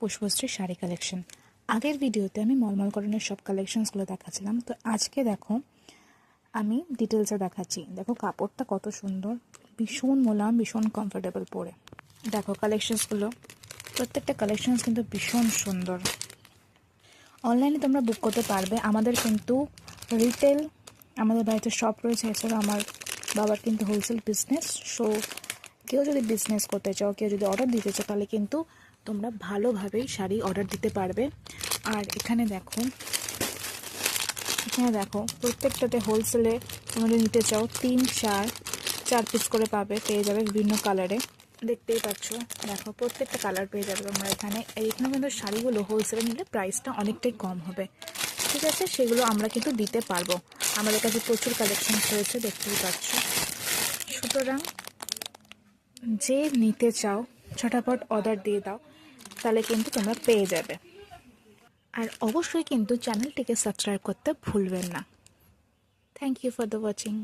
Pushpashree sari collection আগের ভিডিওতে আমি মলমল করণের সব কালেকশনসগুলো দেখাচ্ছিলাম। তো আজকে দেখো, আমি ডিটেলসে দেখাচ্ছি। দেখো কাপড়টা কত সুন্দর, ভীষণ মোলাম ভীষণ কমফোর্টেবল পরে। দেখো কালেকশনসগুলো প্রত্যেকটা কালেকশনস কিন্তু ভীষণ সুন্দর। অনলাইনে তোমরা বুক করতে পারবে। আমাদের কিন্তু রিটেল আমাদের বাড়িতে শপ রয়েছে। এছাড়া আমার বাবার কিন্তু হোলসেল বিজনেস সো কেউ যদি বিজনেস করতে চাও, কেউ যদি অর্ডার দিতে চাও, তাহলে কিন্তু তোমরা ভালোভাবেই শাড়ি অর্ডার দিতে পারবে। আর এখানে দেখো এখানে দেখো, প্রত্যেকটাতে হোলসেলে যদি নিতে চাও তিন চার চার পিস করে পাবে, পেয়ে যাবে বিভিন্ন কালারে দেখতেই পাচ্ছ, দেখো প্রত্যেকটা কালার পেয়ে যাবে তোমরা এখানে। এখানে কিন্তু শাড়িগুলো হোলসেলে নিলে প্রাইসটা অনেকটাই কম হবে। ঠিক আছে? সেগুলো আমরা কিন্তু দিতে পারব। আমাদের কাছে প্রচুর কালেকশন রয়েছে, দেখতেই পাচ্ছ। সুতরাং যে নিতে চাও ছটাপট অর্ডার দিয়ে দাও, তাহলে কিন্তু তোমরা পেয়ে যাবে। আর অবশ্যই কিন্তু চ্যানেলটিকে সাবস্ক্রাইব করতে ভুলবেন না। Thank you for the watching